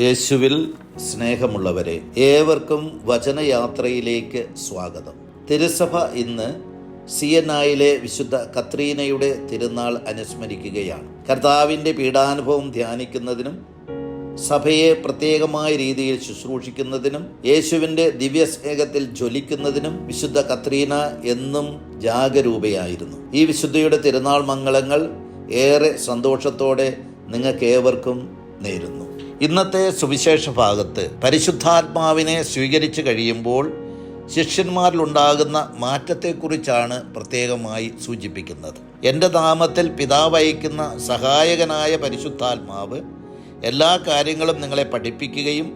യേശുവിൽ സ്നേഹമുള്ളവരെ ഏവർക്കും വചനയാത്രയിലേക്ക് സ്വാഗതം. തിരുസഭ ഇന്ന് സി എൻ ഐയിലെ വിശുദ്ധ കത്രീനയുടെ തിരുനാൾ അനുസ്മരിക്കുകയാണ്. കർത്താവിന്റെ പീഡാനുഭവം ധ്യാനിക്കുന്നതിനും സഭയെ പ്രത്യേകമായ രീതിയിൽ ശുശ്രൂഷിക്കുന്നതിനും യേശുവിന്റെ ദിവ്യസ്നേഹത്തിൽ ജ്വലിക്കുന്നതിനും വിശുദ്ധ കത്രീന എന്നും ജാഗരൂപയായിരുന്നു. ഈ വിശുദ്ധയുടെ തിരുനാൾ മംഗളങ്ങൾ ഏറെ സന്തോഷത്തോടെ നിങ്ങൾക്കേവർക്കും നേരുന്നു. ഇന്നത്തെ സുവിശേഷ ഭാഗത്ത് പരിശുദ്ധാത്മാവിനെ സ്വീകരിച്ചു കഴിയുമ്പോൾ ശിഷ്യന്മാരിലുണ്ടാകുന്ന മാറ്റത്തെക്കുറിച്ചാണ് പ്രത്യേകമായി സൂചിപ്പിക്കുന്നത്. എന്റെ നാമത്തിൽ പിതാവ് അയക്കുന്ന സഹായകനായ പരിശുദ്ധാത്മാവ് എല്ലാ കാര്യങ്ങളും നിങ്ങളെ പഠിപ്പിക്കുകയും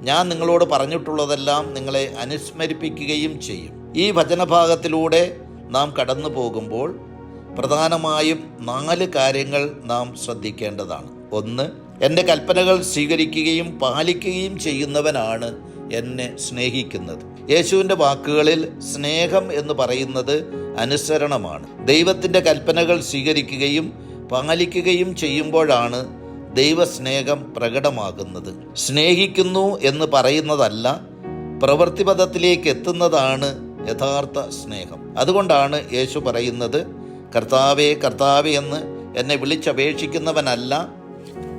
ഞാൻ നിങ്ങളോട് പറഞ്ഞിട്ടുള്ളതെല്ലാം നിങ്ങളെ അനുസ്മരിപ്പിക്കുകയും ചെയ്യും. ഈ വചനഭാഗത്തിലൂടെ നാം കടന്നു പോകുമ്പോൾ പ്രധാനമായും നാല് കാര്യങ്ങൾ നാം ശ്രദ്ധിക്കേണ്ടതാണ്. ഒന്ന് എന്റെ കൽപ്പനകൾ സ്വീകരിക്കുകയും പാലിക്കുകയും ചെയ്യുന്നവനാണ് എന്നെ സ്നേഹിക്കുന്നത്. യേശുവിന്റെ വാക്കുകളിൽ സ്നേഹം എന്ന് പറയുന്നത് അനുസരണമാണ്. ദൈവത്തിന്റെ കൽപ്പനകൾ സ്വീകരിക്കുകയും പാലിക്കുകയും ചെയ്യുമ്പോഴാണ് ദൈവസ്നേഹം പ്രകടമാകുന്നത്. സ്നേഹിക്കുന്നു എന്ന് പറയുന്നതല്ല പ്രവൃത്തിപഥത്തിലേക്ക് എത്തുന്നതാണ് യഥാർത്ഥ സ്നേഹം. അതുകൊണ്ടാണ് യേശു പറയുന്നത് കർത്താവേ കർത്താവേ എന്ന് എന്നെ വിളിച്ചപേക്ഷിക്കുന്നവനല്ല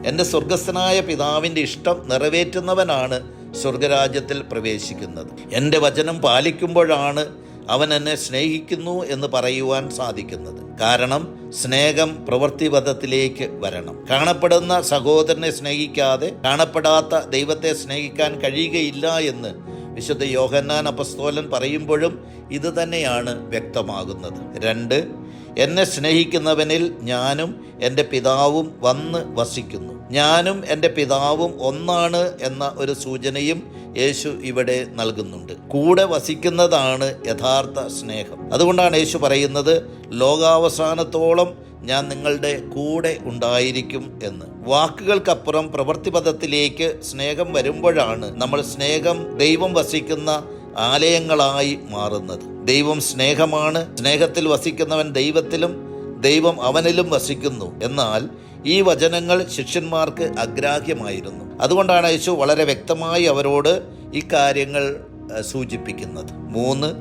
എന്റെ സ്വർഗസ്ഥനായ പിതാവിന്റെ ഇഷ്ടം നിറവേറ്റുന്നവനാണ് സ്വർഗരാജ്യത്തിൽ പ്രവേശിക്കുന്നത്. എന്റെ വചനം പാലിക്കുമ്പോഴാണ് അവൻ എന്നെ സ്നേഹിക്കുന്നു എന്ന് പറയുവാൻ സാധിക്കുന്നത്. കാരണം സ്നേഹം പ്രവൃത്തിപഥത്തിലേക്ക് വരണം. കാണപ്പെടുന്ന സഹോദരനെ സ്നേഹിക്കാതെ കാണപ്പെടാത്ത ദൈവത്തെ സ്നേഹിക്കാൻ കഴിയുകയില്ല എന്ന് വിശുദ്ധ യോഹന്നാൻ അപസ്തോലൻ പറയുമ്പോഴും ഇത് തന്നെയാണ് വ്യക്തമാകുന്നത്. രണ്ട് എന്നെ സ്നേഹിക്കുന്നവനിൽ ഞാനും എന്റെ പിതാവും വന്ന് വസിക്കുന്നു. ഞാനും എന്റെ പിതാവും ഒന്നാണ് എന്ന ഒരു സൂചനയും യേശു ഇവിടെ നൽകുന്നുണ്ട്. കൂടെ വസിക്കുന്നതാണ് യഥാർത്ഥ സ്നേഹം. അതുകൊണ്ടാണ് യേശു പറയുന്നത് ലോകാവസാനത്തോളം ഞാൻ നിങ്ങളുടെ കൂടെ ഉണ്ടായിരിക്കും എന്ന്. വാക്കുകൾക്കപ്പുറം പ്രവൃത്തിപഥത്തിലേക്ക് സ്നേഹം വരുമ്പോഴാണ് നമ്മൾ സ്നേഹം ദൈവം വസിക്കുന്ന ആലയങ്ങളായി മാറുന്നത്. ദൈവം സ്നേഹമാണ്. സ്നേഹത്തിൽ വസിക്കുന്നവൻ ദൈവത്തിലും ദൈവം അവനിലും വസിക്കുന്നു. എന്നാൽ ഈ വചനങ്ങൾ ശിഷ്യന്മാർക്ക് അഗ്രാഹ്യമായിരുന്നു. അതുകൊണ്ടാണ് യേശു വളരെ വ്യക്തമായി അവരോട് ഇക്കാര്യങ്ങൾ സൂചിപ്പിക്കുന്നത്. മൂന്ന്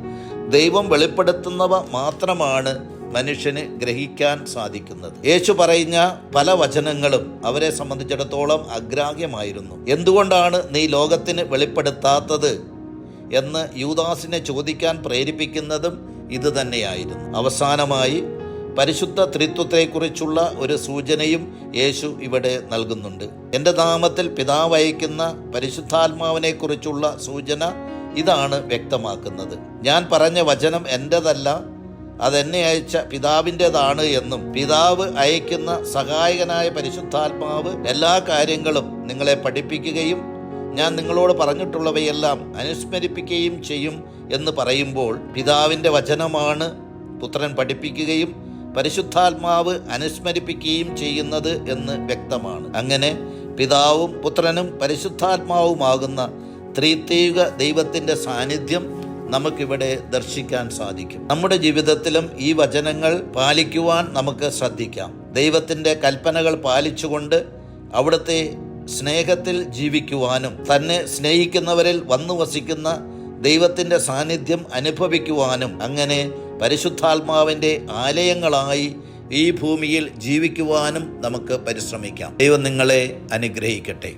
ദൈവം വെളിപ്പെടുത്തുന്നവ മാത്രമാണ് മനുഷ്യന് ഗ്രഹിക്കാൻ സാധിക്കുന്നത്. യേശു പറയുന്ന പല വചനങ്ങളും അവരെ സംബന്ധിച്ചിടത്തോളം അഗ്രാഹ്യമായിരുന്നു. എന്തുകൊണ്ടാണ് നീ ലോകത്തിന് വെളിപ്പെടുത്താത്തത്? എന്ന് യൂദാസിനെ ചോദിക്കാൻ പ്രേരിപ്പിക്കുന്നതും ഇത് തന്നെയായിരുന്നു. അവസാനമായി പരിശുദ്ധ ത്രിത്വത്തെക്കുറിച്ചുള്ള ഒരു സൂചനയും യേശു ഇവിടെ നൽകുന്നുണ്ട്. എന്റെ നാമത്തിൽ പിതാവ് അയക്കുന്ന പരിശുദ്ധാത്മാവിനെക്കുറിച്ചുള്ള സൂചന ഇതാണ് വ്യക്തമാക്കുന്നത്. ഞാൻ പറഞ്ഞ വചനം എന്റെതല്ല അതെന്നെ അയച്ച പിതാവിന്റെതാണ് എന്നും. പിതാവ് അയക്കുന്ന സഹായകനായ പരിശുദ്ധാത്മാവ് എല്ലാ കാര്യങ്ങളും നിങ്ങളെ പഠിപ്പിക്കുകയും ഞാൻ നിങ്ങളോട് പറഞ്ഞിട്ടുള്ളവയെല്ലാം അനുസ്മരിപ്പിക്കുകയും ചെയ്യും എന്ന് പറയുമ്പോൾ പിതാവിന്റെ വചനമാണ് പുത്രൻ പഠിപ്പിക്കുകയും പരിശുദ്ധാത്മാവ് അനുസ്മരിപ്പിക്കുകയും ചെയ്യുന്നത് എന്ന് വ്യക്തമാണ്. അങ്ങനെ പിതാവും പുത്രനും പരിശുദ്ധാത്മാവുമാകുന്ന ത്രീത്യുക ദൈവത്തിന്റെ സാന്നിധ്യം നമുക്കിവിടെ ദർശിക്കാൻ സാധിക്കും. നമ്മുടെ ജീവിതത്തിലും ഈ വചനങ്ങൾ പാലിക്കുവാൻ നമുക്ക് ശ്രദ്ധിക്കാം. ദൈവത്തിന്റെ കൽപ്പനകൾ പാലിച്ചുകൊണ്ട് അവിടുത്തെ സ്നേഹത്തിൽ ജീവിക്കുവാനും തന്നെ സ്നേഹിക്കുന്നവരിൽ വന്നു വസിക്കുന്ന ദൈവത്തിന്റെ സാന്നിധ്യം അനുഭവിക്കുവാനും അങ്ങനെ പരിശുദ്ധാത്മാവിന്റെ ആലയങ്ങളായി ഈ ഭൂമിയിൽ ജീവിക്കുവാനും നമുക്ക് പരിശ്രമിക്കാം. ദൈവം നിങ്ങളെ അനുഗ്രഹിക്കട്ടെ.